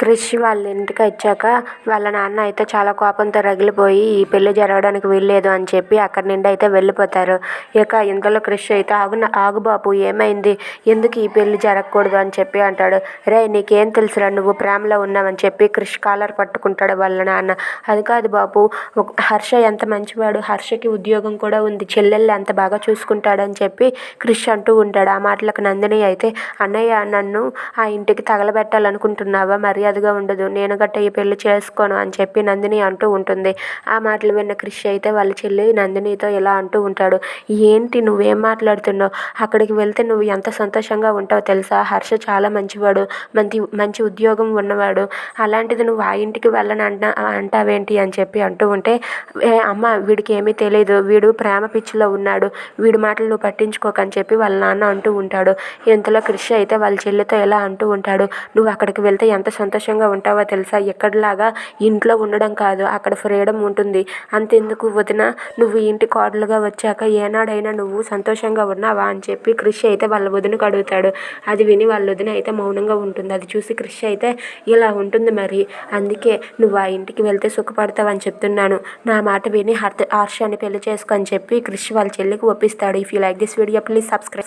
క్రిష్ వాళ్ళ ఇంటికి వచ్చాక వాళ్ళ నాన్న అయితే చాలా కోపంతో రగిలిపోయి ఈ పెళ్ళి జరగడానికి వీల్లేదు అని చెప్పి అక్కడి నుండి అయితే వెళ్ళిపోతారు. ఇక ఇంతలో క్రిష్ అయితే ఆగు ఆగు బాపు ఏమైంది? ఎందుకు ఈ పెళ్ళి జరగకూడదు అని చెప్పి అంటాడు. రే నీకేం తెలుసురా నువ్వు ప్రేమలో ఉన్నావని చెప్పి క్రిష్ కాలర్ పట్టుకుంటాడు వాళ్ళ నాన్న. అది కాదు బాపు హర్ష ఎంత మంచివాడు హర్షకి ఉద్యోగం కూడా ఉంది చెల్లెళ్ళు ఎంత బాగా చూసుకుంటాడని చెప్పి క్రిష్ అంటూ ఉంటాడు. ఆ మాటలకు నందిని అయితే అన్నయ్య నన్ను ఆ ఇంటికి తగలబెట్టాలనుకుంటున్నావా? మరి మర్యాదగా ఉండదు. నేను గట్ట ఈ పెళ్ళి చేసుకోను అని చెప్పి నందిని అంటూ ఉంటుంది. ఆ మాటలు విన్న కృషి అయితే వాళ్ళ చెల్లి నందినితో ఇలా అంటూ ఉంటాడు. ఏంటి నువ్వేం మాట్లాడుతున్నావు? అక్కడికి వెళ్తే నువ్వు ఎంత సంతోషంగా ఉంటావో తెలుసా? హర్ష చాలా మంచివాడు మంచి మంచి ఉద్యోగం ఉన్నవాడు. అలాంటిది నువ్వు ఆ ఇంటికి వెళ్ళని అంట అంటావేంటి? అని చెప్పి అంటూ ఉంటే "ఏ అమ్మ వీడికి ఏమీ తెలియదు వీడు ప్రేమ పిచ్చిలో ఉన్నాడు. వీడి మాటలు నువ్వు పట్టించుకోకని చెప్పి వాళ్ళ నాన్న అంటూ ఉంటాడు. ఇంతలో కృషి అయితే వాళ్ళ చెల్లితో ఎలా అంటూ ఉంటాడు. నువ్వు అక్కడికి వెళ్తే ఎంత సంతోషంగా ఉంటావో తెలుసా? ఎక్కడిలాగా ఇంట్లో ఉండడం కాదు అక్కడ ఫ్రీడమ్ ఉంటుంది. అంతెందుకు వదిన? నువ్వు ఇంటి కోడలుగా వచ్చాక ఏనాడైనా నువ్వు సంతోషంగా ఉన్నావా అని చెప్పి కృషి అయితే వాళ్ళ వదినకు అడుగుతాడు. అది విని వాళ్ళ వదిన అయితే మౌనంగా ఉంటుంది. అది చూసి కృషి అయితే ఇలా ఉంటుంది మరి. అందుకే నువ్వు ఆ ఇంటికి వెళ్తే సుఖపడతావని చెప్తున్నాను. నా మాట విని హర్త హర్షాన్ని పెళ్ళి చేసుకో అని చెప్పి కృషి వాళ్ళ చెల్లికి ఒప్పిస్తాడు. If you like this video please subscribe